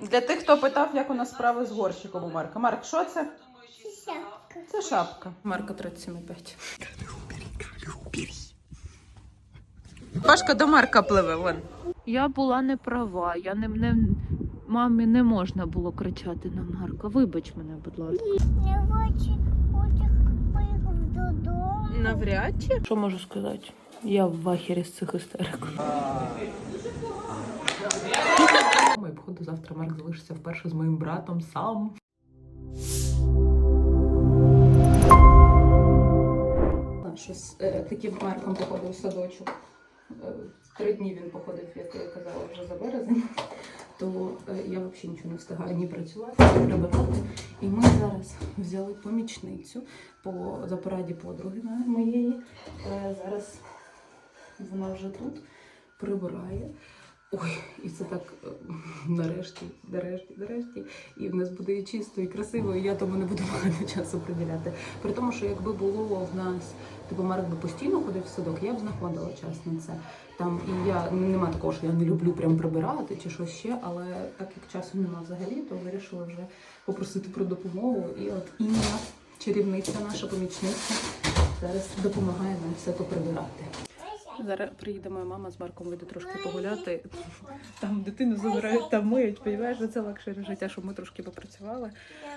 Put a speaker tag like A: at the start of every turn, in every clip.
A: Для тих, хто питав, як у нас справи з горщиком у Марка. Марк, що це?
B: Шапка.
A: Це шапка. Марка 37,5. Пашка до Марка пливе, вон.
C: Я була не права. Я не, не мамі не можна було кричати на Марка. Вибач мене, будь ласка.
B: Я хочу, хочу поїхав додому.
A: Навряд чи.
C: Що можу сказати? Я в вахері з цих істерик.
A: Мої походу завтра Марк залишиться вперше з моїм братом сам. Щось е, таким Марком походив в садочок. Е, Три дні він походив, як я казала, вже за березень. То е, я взагалі нічого не встигаю ні працювати, ні прибирати. І ми зараз взяли помічницю по за пораді подруги моєї. Зараз вона вже тут прибирає. Ой, і це так е, нарешті, нарешті, нарешті. І в нас буде і чисто, і красиво, і я тому не буду багато часу приділяти. При тому, що якби було в нас, типу Марк би постійно ходив в садок, я б знаходила час на це. Там і я нема такого, що я не люблю прям прибирати чи щось ще, але так як часу нема взагалі, то вирішила вже попросити про допомогу. І от Інна, чарівниця, наша помічниця, зараз допомагає нам все поприбирати. Зараз приїде моя мама з Марком вийде трошки погуляти. Там дитину забирають, там миють, розумієш, це легше життя, щоб ми трошки попрацювали.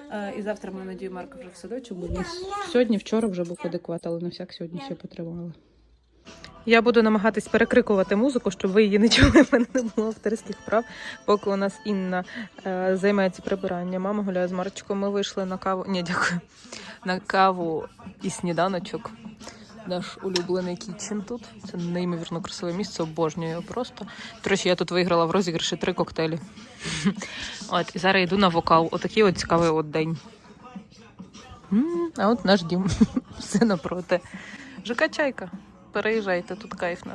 A: А, і завтра ми надію Марка вже в садочок, він сьогодні, вчора вже був адекват, але на всяк сьогодні ще потривали. Я буду намагатись перекрикувати музику, щоб ви її не чули. В мене не було авторських прав, поки у нас Інна е, займається прибиранням. Мама гуляє з Марчиком. Ми вийшли на каву. Ні, дякую. На каву і сніданочок. Наш улюблений кітчен тут. Це неймовірно красиве місце, обожнюю його просто. До речі, я тут виграла в розіграші три коктейлі. От, і зараз йду на вокал. Отакий от цікавий от день. А от наш дім. Все напроти. ЖК Чайка. Переїжджайте, тут кайфно.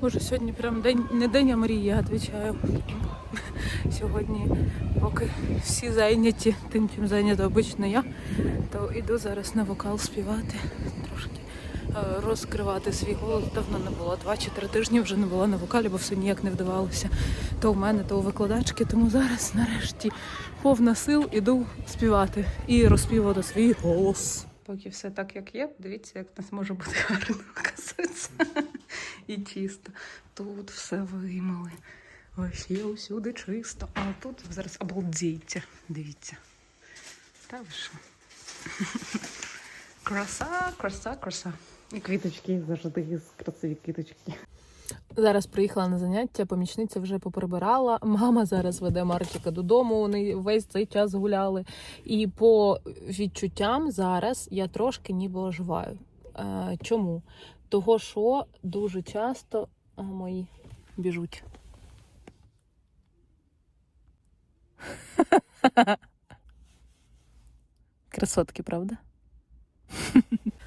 A: Боже, сьогодні прям день, не день, а мрії, я відповідаю. Сьогодні, поки всі зайняті тим, чим зайнята обично я, то йду зараз на вокал співати, трошки е, розкривати свій голос. Давно не було. Два чи три тижні вже не була на вокалі, бо все ніяк не вдавалося. То у мене, то у викладачки. Тому зараз, нарешті, повна сил іду співати і розпівати свій голос. Поки все так, як є, дивіться, як нас може бути гарно оказується. І чисто. Тут все вимили. Є усюди чисто. А тут зараз обалдійте. Дивіться. Та що? Краса, краса, краса. І квіточки завжди красиві квіточки. Зараз приїхала на заняття, помічниця вже поприбирала. Мама зараз веде Марчика додому. Вони весь цей час гуляли. І по відчуттям зараз я трошки ніби оживаю. Е, чому? Того, що дуже часто мої біжуть. Красотки, правда?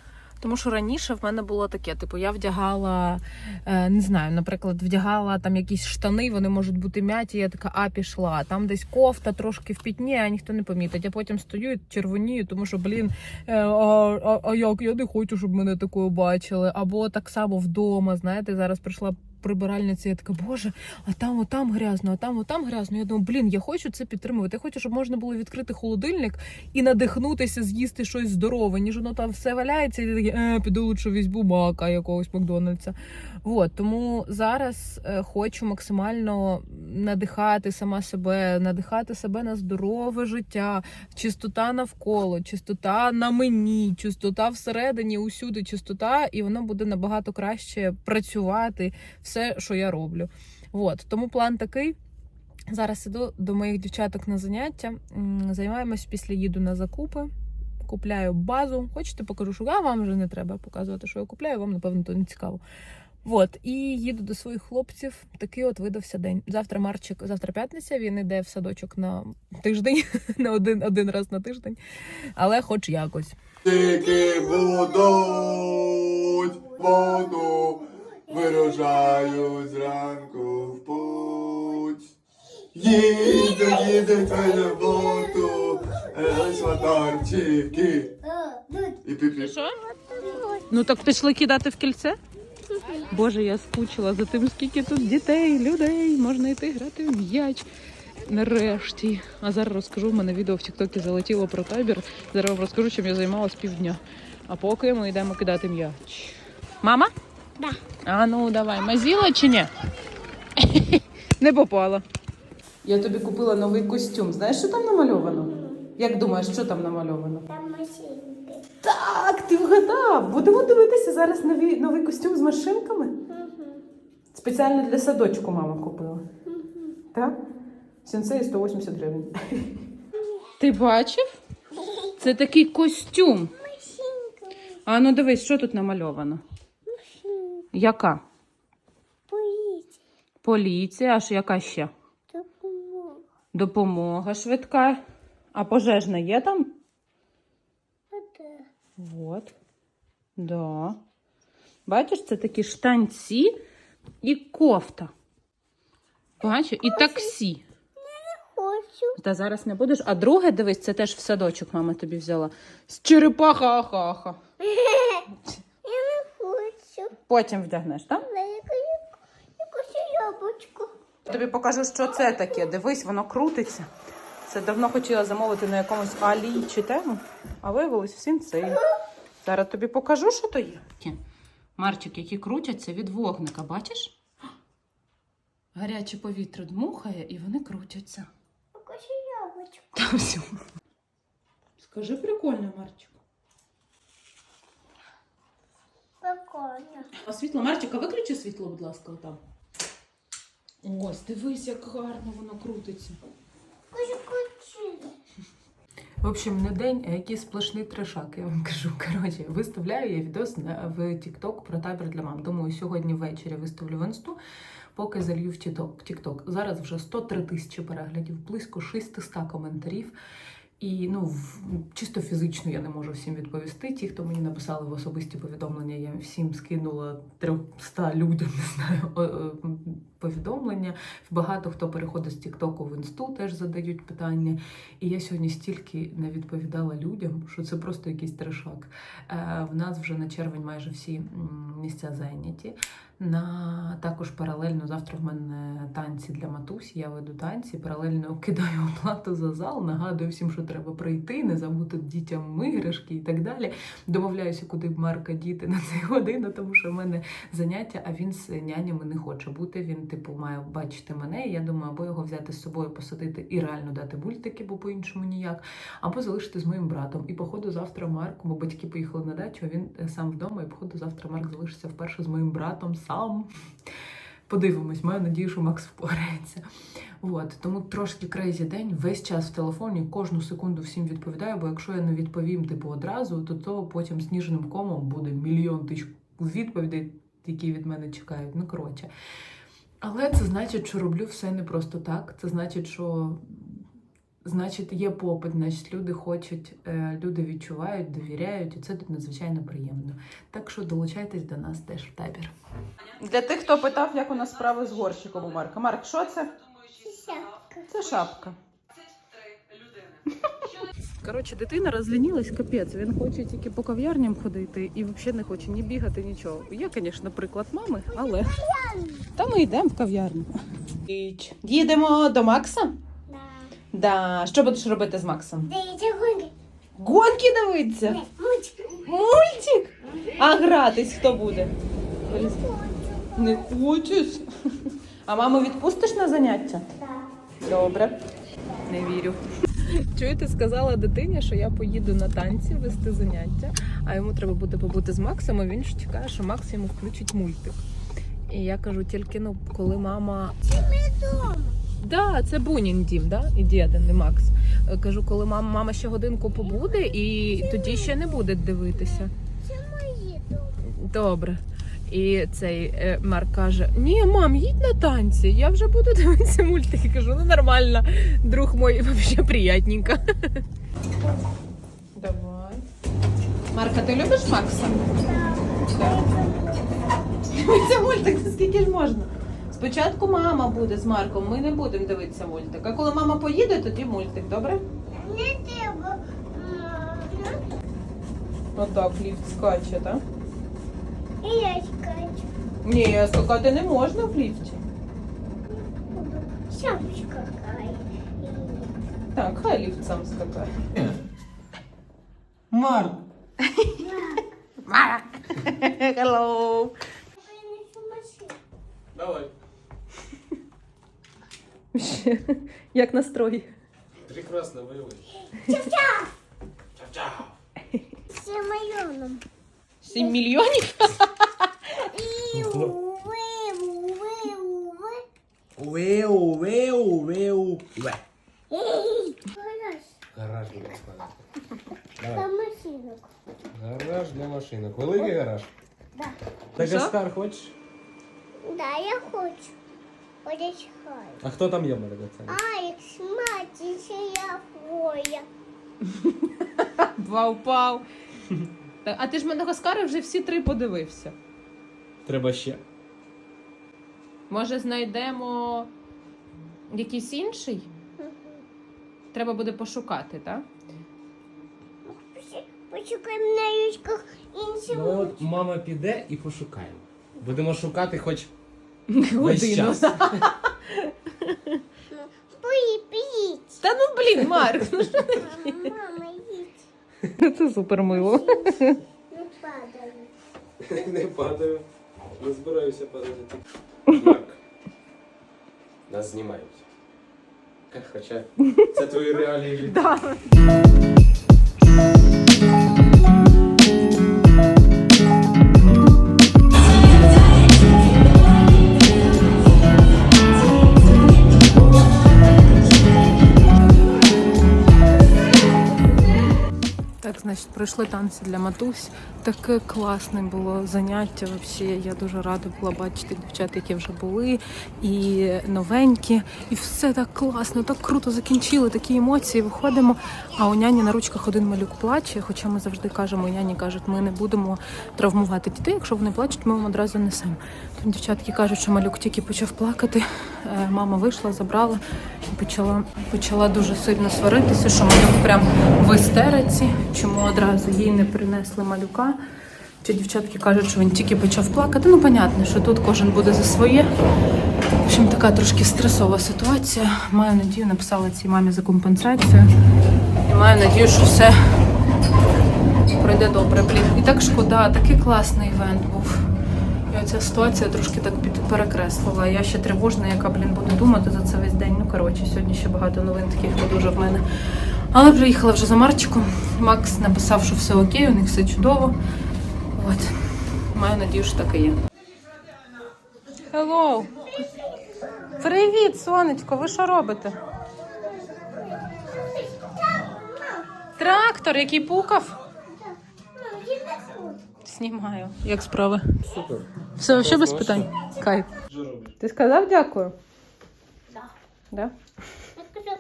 A: Тому що раніше в мене було таке: типу, я вдягала, е, не знаю, наприклад, вдягала там якісь штани, вони можуть бути м'яті. Я така, а пішла. Там десь кофта трошки в пітні, а ніхто не помітить. Я потім стою і червонію, тому що, блін, е, а, а, а як я не хочу, щоб мене такою бачили. Або так само вдома. Знаєте, зараз прийшла прибиральниця, я така, боже, а там отам грязно, а там отам грязно. Я думаю, блін, я хочу це підтримувати. Я хочу, щоб можна було відкрити холодильник і надихнутися, з'їсти щось здорове, ніж воно там все валяється, і ти такий, е, піду лучше візьму мака якогось Макдональдса. От тому зараз е, хочу максимально надихати сама себе, надихати себе на здорове життя, чистота навколо, чистота на мені, чистота всередині, усюди чистота, і воно буде набагато краще працювати все, що я роблю. От тому план такий. Зараз іду до моїх дівчаток на заняття. Займаємось після їду на закупи. Купляю базу. Хочете, покажу, що а вам вже не треба показувати, що я купляю, вам, напевно, то не цікаво. От, і їду до своїх хлопців. Такий от видався день. Завтра Марчик, завтра п'ятниця, він йде в садочок на тиждень, на один, один раз на тиждень, але хоч якось.
D: Тільки будуть воду, вирушаю зранку в путь. Їду, їду на роботу, ось. І піпі.
A: Ну так пішли кидати в кільце? Боже, я скучила за тим, скільки тут дітей, людей, можна йти грати в м'яч. Нарешті. А зараз розкажу, в мене відео в Тіктокі залетіло про табір. Зараз вам розкажу, чим я займалась півдня. А поки ми йдемо кидати м'яч. Мама?
B: Да.
A: А ну давай, мазіла чи ні? Не попала. Я тобі купила новий костюм. Знаєш, що там намальовано? Як думаєш, що там намальовано?
B: Там машинки.
A: Так, ти вгадав. Будемо дивитися зараз новий, новий костюм з машинками. Спеціально для садочку мама купила. Так? Сенсей 180 гривень. Ти бачив? Це такий костюм.
B: Машинка.
A: А ну дивись, що тут намальовано? Яка?
B: Поїдь.
A: Поліція, аж яка ще?
B: Допомога.
A: Допомога швидка. А пожежна є там? Вот. Да. Бачиш, це такі штанці і кофта. Бачиш? І таксі. Та зараз не будеш. А друге, дивись, це теж в садочок мама тобі взяла. З черепаха ахаха. Потім вдягнеш, так?
B: Якусь яблучко.
A: Тобі покажу, що це таке. Дивись, воно крутиться. Це давно хотіла замовити на якомусь Алі чи тему, а виявилось всім це. Зараз тобі покажу, що то є. Марчик, які крутяться від вогника, бачиш? Гаряче повітря дмухає і вони крутяться.
B: Якусь яблучко.
A: Та все. Скажи прикольно, Марчик.
B: Прикольно.
A: А світло, Марчика, виключи світло, будь ласка, там. Ось, дивись, як гарно воно крутиться.
B: Хочу кучити.
A: В общем, не день, а який сплошний трешак, я вам кажу. Коротше, виставляю я відос в TikTok про табір для мам. Думаю, сьогодні ввечері виставлю в інсту, поки залью в. TikTok. Зараз вже 103 тисячі переглядів, близько 600 коментарів. І ну, чисто фізично я не можу всім відповісти. Ті, хто мені написали в особисті повідомлення, я всім скинула 300 людям, не знаю, повідомлення. Багато хто переходить з Тіктоку в інсту, теж задають питання. І я сьогодні стільки не відповідала людям, що це просто якийсь трешак. Е, в нас вже на червень майже всі місця зайняті. На також паралельно завтра в мене танці для матусь. Я веду танці, паралельно кидаю оплату за зал, нагадую всім, що треба прийти, не забути дітям іграшки і так далі. Домовляюся, куди б Марка діти на цю годину, тому що в мене заняття, а він з нянями не хоче бути. Він, типу, має бачити мене. І я думаю, або його взяти з собою, посадити і реально дати мультики, бо по-іншому ніяк, або залишити з моїм братом. І походу завтра Марк, бо батьки поїхали на дачу, а він е, сам вдома, і походу завтра Марк залишиться вперше з моїм братом сам. Подивимось, маю надію, що Макс впорається. От, тому трошки крейзі день, весь час в телефоні, кожну секунду всім відповідаю, бо якщо я не відповім типу одразу, то то потім сніжним комом буде мільйон тисяч відповідей, які від мене чекають. Ну коротше. Але це значить, що роблю все не просто так. Це значить, що значить є попит, значить люди хочуть, е, люди відчувають, довіряють, і це тут надзвичайно приємно. Так що долучайтесь до нас теж в табір. Для тих, хто питав, як у нас справи з горщиком у Марка. Марк, що це?
B: Сяка.
A: Це шапка. Коротше, дитина розлінілась, капець. Він хоче тільки по кав'ярням ходити і взагалі не хоче ні бігати, нічого. Є, звісно, приклад мами, але та ми йдемо в кав'ярню. Їдемо до Макса? Да. Що будеш робити з Максом?
B: Дивіться гонки.
A: Гонки дивитися.
B: Мучка.
A: Мультик? А гратись хто буде? Не хочеш? А маму відпустиш на заняття?
B: Да.
A: Добре. Не вірю. Чуєте, сказала дитині, що я поїду на танці вести заняття, а йому треба буде побути з Максом, і він ж чекає, що Макс йому включить мультик. І я кажу, тільки ну, коли мама.
B: Ми дома.
A: Да, це Бунін дім, да? І діден, не Макс. Е, Кажу, коли мама, мама ще годинку побуде, і тоді ще не буде дивитися.
B: Це мої дома.
A: Добре. І цей е, Марк каже: Ні, мам, їдь на танці, я вже буду дивитися мультики. Кажу, ну нормально, друг мой, взагалі приятненько. Давай. Марка, ти любиш Макса? Так. Дивиться мультик, скільки ж можна? Спочатку мама буде з Марком, ми не будемо дивитися мультик. А коли мама поїде, тоді мультик, добре?
B: Не треба.
A: Отак, ліфт скаче, так?
B: І я скачу.
A: Ні, скакати не можна в ліфті.
B: Шапочка какая.
A: Так, хай ліфт сам скакає.
E: Марк!
A: Hello.
B: Принесу машину.
E: Давай.
A: Як настрой?
E: Прекрасно, воюй.
B: С майоном.
A: 7 мільйонів?
B: И увы, увы, увы.
E: Веу, веу, веу, ве.
B: Эй, гараж.
F: Гараж для машинок.
B: Там машинок.
F: Гараж для машинок. Великий гараж.
B: Да.
F: Так
A: Що?
F: Оскар хочеш?
B: Да, я хочу.
F: А хто там є мене це?
B: Алекс, мать, я хвоя.
A: Вау-пау. Так, а ти ж Мадагаскари вже всі три подивився.
F: Треба ще.
A: Може, знайдемо якийсь інший? Треба буде пошукати, так?
B: Почекаємо на річках інші
F: Ну от мама піде і пошукаємо. Будемо шукати хоч
A: Годину.
F: весь час.
B: Поїдь.
A: Та ну блін, Марк, ну що
B: Мама, їдь.
A: це супер мило.
B: Не падай.
F: Не падаю. Не збираюся падати. Марк. Нас знімають. Хоча це твої реалії життя.
A: Пройшли танці для матусь. Таке класне було заняття. Взагалі, я дуже рада була бачити дівчат, які вже були, і новенькі. І все так класно, так круто закінчили, такі емоції. Виходимо. А у няні на ручках один малюк плаче. Хоча ми завжди кажемо, у няні кажуть, ми не будемо травмувати дітей. Якщо вони плачуть, ми вам одразу несемо. Там дівчатки кажуть, що малюк тільки почав плакати. Е, Мама вийшла, забрала і почала, почала дуже сильно сваритися, що малюк прям в істериці, чому одразу їй не принесли малюка. Чи дівчатки кажуть, що він тільки почав плакати. Ну, понятно, що тут кожен буде за своє. В общем, така трошки стресова ситуація. Маю надію, написала цій мамі за компенсацію. І маю надію, що все пройде добре. Блін, і так шкода, такий класний івент був. І оця ситуація трошки так під перекреслила. Я ще тривожна, яка, блін, буде думати за це весь день. Ну, коротше, сьогодні ще багато новин таких не дуже в мене. Але приїхала вже за Марчиком. Макс написав, що все окей, у них все чудово. От. Маю надію, що так і є. Hello. Привіт, сонечко, ви що робите? Трактор, який пукав. Знімаю. Як справи?
F: Супер.
A: Все, ще без питань. Кайф. Ти сказав дякую?
B: Да.
A: Да?
B: Я сказав,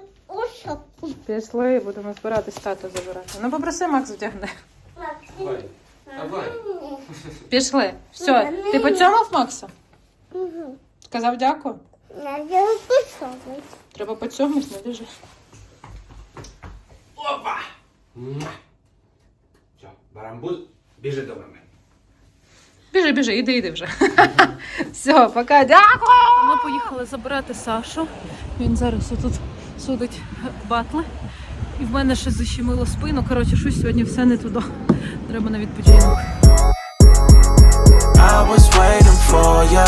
B: ось
A: Пішли, будемо збиратись тато забирати. Ну попроси, Макс вдягне.
F: Давай. Давай.
A: Пішли. Все, ти поцьомав Макса?
B: Угу.
A: Сказав дякую.
B: Я.
A: Треба поцьомати, не біжи.
F: Опа! Все, барамбуз, біжи до мене.
A: Біжи, біжи, іди, іди вже. Все, пока, дякую. Ми поїхали забирати Сашу. Він зараз отут судить батли. І в мене ще защемило спину. Коротше, щось сьогодні все не туди. Треба на відпочинок.
G: I was waiting for ya,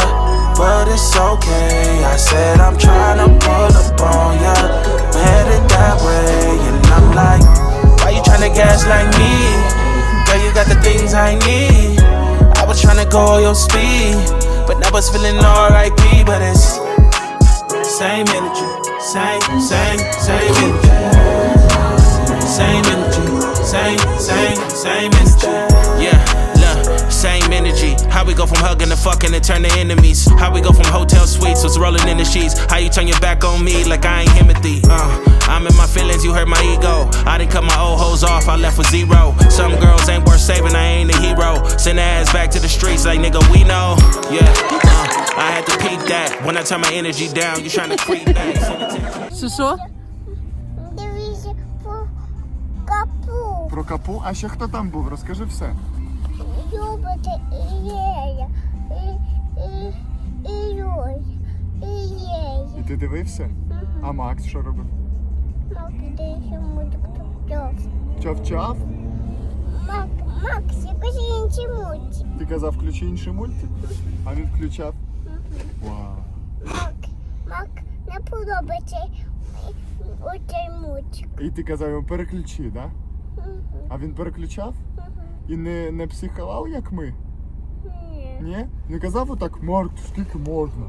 G: but it's okay. I said I'm trying to pull up on ya, headed that way, and I'm like, why you trying to gas like me? Girl, you got the things I need. I was trying to go your speed, but now it's feeling alright, but it's same energy, same, same, same energy, same energy, same, same, same energy. Yeah, look, same energy. How we go from hugging to fucking and turn to enemies? How we go from hotel suites to rolling in the sheets? How you turn your back on me like I ain't Timothy? Uh, I'm in my feelings, you hurt my ego. I didn't cut my old hoes off, I left with zero. Some girls ain't worth saving, I ain't a hero. Send their ass back to the streets like nigga, we know. Yeah, uh, I had to peep that. When I turn my energy down, you trying to creep back. Send it to-
A: Це що?
B: Дивіться по капу.
E: Про капу, а ще хто там був? Розкажи все.
B: Любите і Єля. І, і, і Юль, і Єй.
D: І ти дивився? А Макс що робив? Чав-чав?
B: Мак, Макс, якось інший мультик.
D: Ти казав, включи інший мультик, а він включав. Вау.
B: Мак, Мак не подобається оцей мультик.
D: І ти казав йому переключи, так? Да? А він переключав? І не, не психував, як ми?
B: Ні.
D: Ні? Не казав отак, Марк, скільки можна?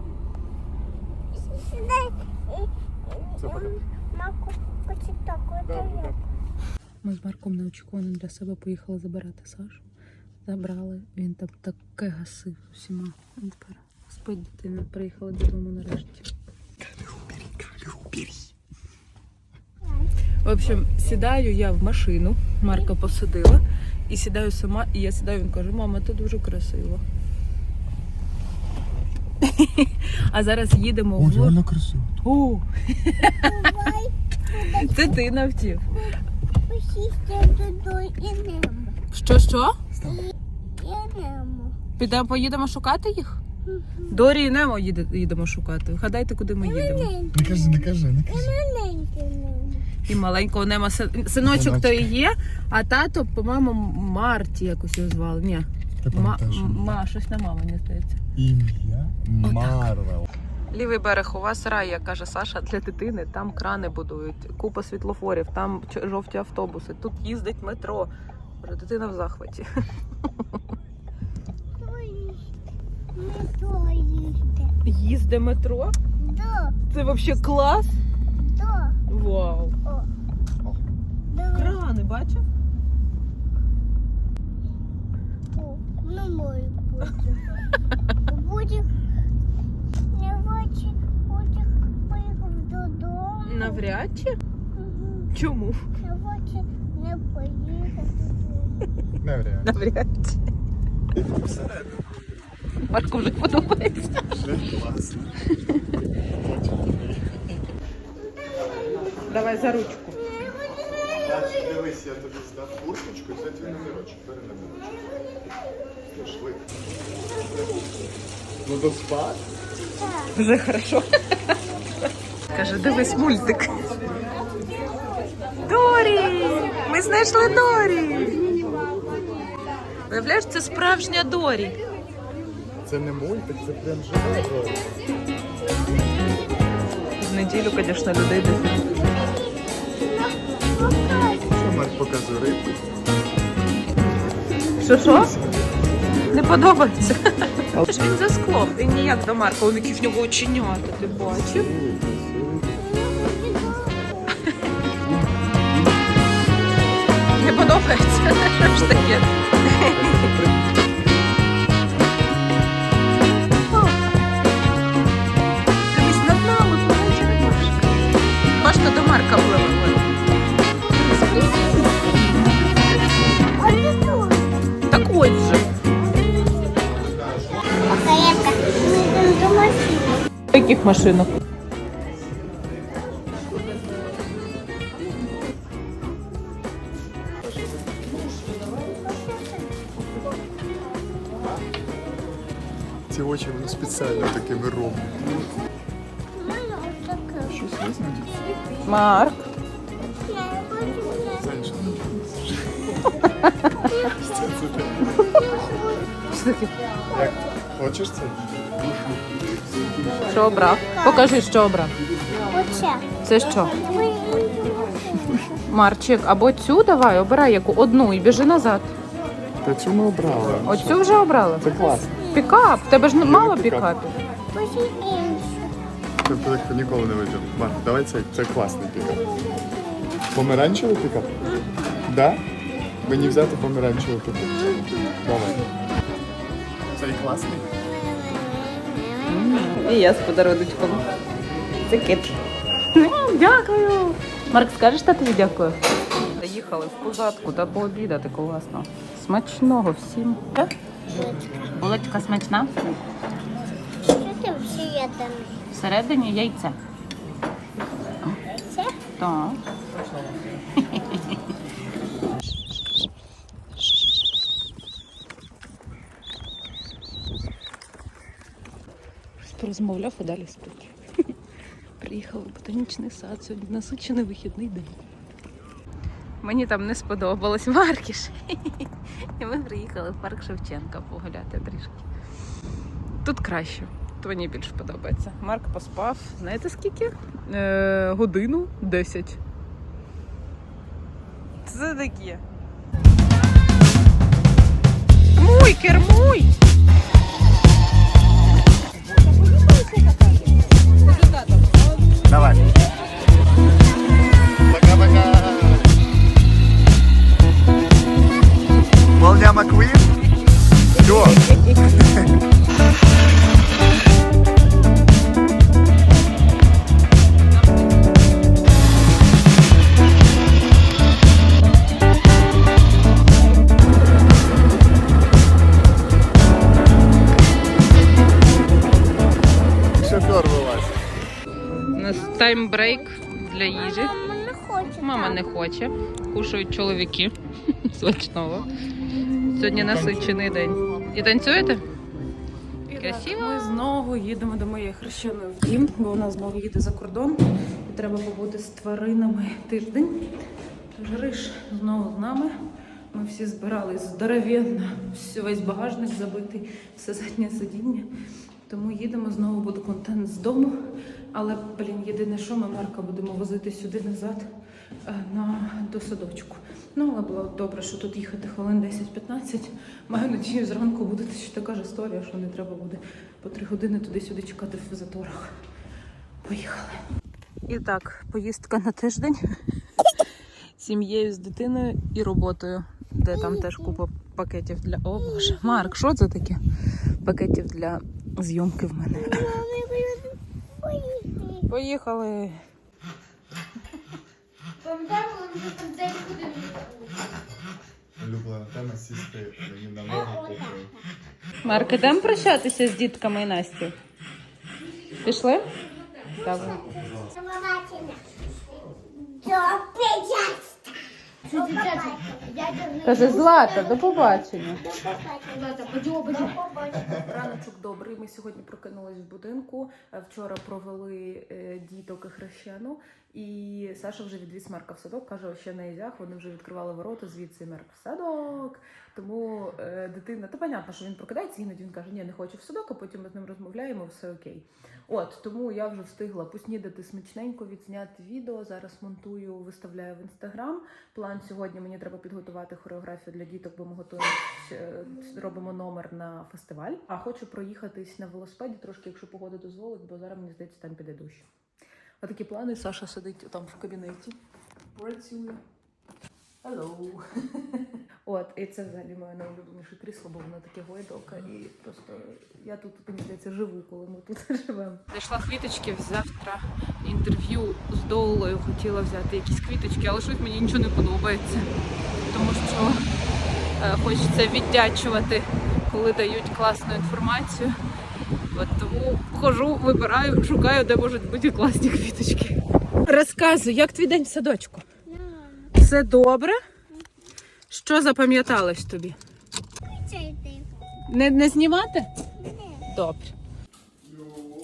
D: Це потім.
A: Ми з Марком неочікувано для себе поїхали забирати Сашу. Забрали. Він там таке гасив усіма. Він тепер спить дитина. Приїхали додому нарешті. В общем, сідаю я в машину, Марка посадила, і сідаю сама, і я сідаю, він каже, мама, тут дуже красиво. А зараз їдемо
D: О,
A: в.
D: реально красиво.
A: О, це ти навчив. Що що? Підемо, поїдемо шукати їх? Дорі і Немо їде, їдемо шукати. Вгадайте, куди ми їдемо.
D: Не кажи, не кажи, не кажи.
B: Маленький немо.
A: І маленького Немо син- синочок то і є, а тато, по-моєму, Марті якось його звали. Ні, Ма,
D: пам'ятаєш?
A: М- Ма, щось на мама, мені здається.
D: Ім'я Марвел.
A: Лівий берег, у вас рай, як каже Саша, для дитини. Там крани будують, купа світлофорів, там жовті автобуси, тут їздить метро. Боже, Дитина в захваті.
B: То їсти.
A: Їзде метро?
B: Да,
A: Це взагалі клас.
B: да.
A: Вау.
B: Давай.
A: Крани, бачив?
B: О, Ну, мой
A: Навряд чи.
B: Мгм.
A: Чому?
B: Не бачи, не поїхав додому.
D: Навряд.
A: Навряд чи. Марку вже подобається.
D: Класно.
A: Давай за ручку.
D: Значить, дивись, я тобі здав курточку, це твій номерочок. Бери номерочок. Пішли. Ну то спати.
A: Вже хорошо. Каже, дивись мультик. Дорі! Ми знайшли Дорі! Виявляєш, це справжня Дорі.
D: Це не мультик, це прям жива роль.
A: В неділю, звісно, людей дивиться.
D: Що Марк показує рибу?
A: Що що? Не подобається. Він за склом, він ніяк до Марка, він які в нього оченята, ти бачив? Подобається. Що ж таке? Дивись, над нами черепашка. Машка до Марка
B: тут?
A: Так ось же. Яких машинок? Покажи, що обрав.
B: Оце.
A: Це що? Марчик, або цю давай, обирай яку одну і біжи назад.
D: Та цю ми обрали.
A: Оцю вже обрала.
D: Це класно.
A: Пікап. Тебе ж мало
D: пікап.
A: пікапів.
B: Інше.
D: Тобто так ніколи не вийде. Марк, давай це, це класний пікап. Помаранчевий пікап? Да? Мені взяти помаранчевий пікап. Давай. Цей класний?
A: І я з подарунком. Це кит. Дякую. Марк, скажеш татові дякую? Їхали в позадку та пообідати класно. Смачного всім. Булочка смачна.
B: Що ти всередині?
A: Всередині яйце.
B: Це?
A: Так. Розмовляв і далі спить. Приїхали в ботанічний сад, сьогодні насичений вихідний день. Мені там не сподобалось Маркіш. І ми приїхали в парк Шевченка погуляти трішки. Тут краще. Тут мені більш подобається. Марк поспав. Знаєте скільки? Е, годину 10. Це таке. Кермуй, кермуй!
D: Давай. Пока-пока. Молния Маквин. Все.
A: Таймбрейк для їжі.
B: Мама не хоче.
A: Мама не хоче. Кушають чоловіки. Смачного. Сьогодні насичений день. І танцюєте? Красиво.
H: Ми знову їдемо до моєї хрещеної в дім, бо вона знову їде за кордон. І треба побути з тваринами тиждень. Тож Риш знову з нами. Ми всі збирались здоровенно, весь багажник забитий, все заднє сидіння. Тому їдемо знову буде контент з дому. Але, блін, єдине, що ми Марка будемо возити сюди назад е, на до садочку. Ну, але було добре, що тут їхати хвилин 10-15. Маю надію, зранку буде ще така ж історія, що не треба буде по три години туди-сюди чекати в заторах. Поїхали.
A: І так, поїздка на тиждень сім'єю, з дитиною і роботою, де там теж купа пакетів для. О боже, Марк, що це таке? Пакетів для зйомки в мене. Поїхали.
D: Улюблена тема сісти мені на ноги похуй.
A: Марк, ідемо прощатися з дітками і Настю. Пішли? Так. Каже, Злата, до побачення.
H: Раночок добрий. Ми сьогодні прокинулись в будинку. Е, Вчора провели е, діток і хрещену, і Саша вже відвіз Марка в садок. каже, ще на ізях. Вони вже відкривали ворота, звідси Марк в садок. Тому е, дитина, то понятно, що він прокидається, іноді він каже, ні, не хочу в садок, а потім ми з ним розмовляємо, все окей. От тому я вже встигла поснідати смачненько, відзняти відео. Зараз монтую, виставляю в інстаграм. План сьогодні мені треба підготувати хореографію для діток, бо ми готуємо е, робимо номер на фестиваль. А хочу проїхатись на велосипеді трошки, якщо погода дозволить, бо зараз мені здається, там піде дощ. Отакі плани. Саша сидить там в кабінеті. Працює. Hello. От, і це взагалі моє найулюбленіше крісло, бо воно таке гойдалка, і просто я тут мені здається живу, коли ми тут живемо.
A: Зайшла квіточки завтра інтерв'ю з Доулою. Хотіла взяти якісь квіточки, але щось мені нічого не подобається. Тому що е, хочеться віддячувати, коли дають класну інформацію. От тому хожу, вибираю, шукаю, де можуть бути класні квіточки. Розказуй, як твій день в садочку? Все добре? Що запам'яталось тобі? Не, не знімати? Добре.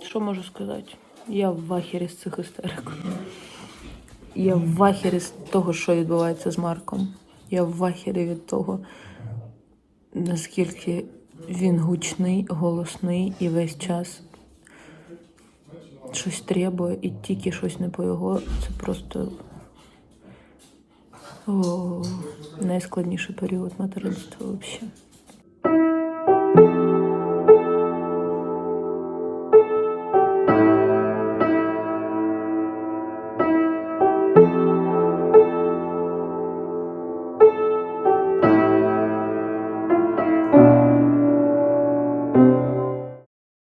A: Що можу сказати? Я в вахері з цих істерик. Я в вахері з того, що відбувається з Марком. Я в вахері від того, наскільки він гучний, голосний і весь час щось требує і тільки щось не по його. Це просто о, найскладніший період материнства взагалі.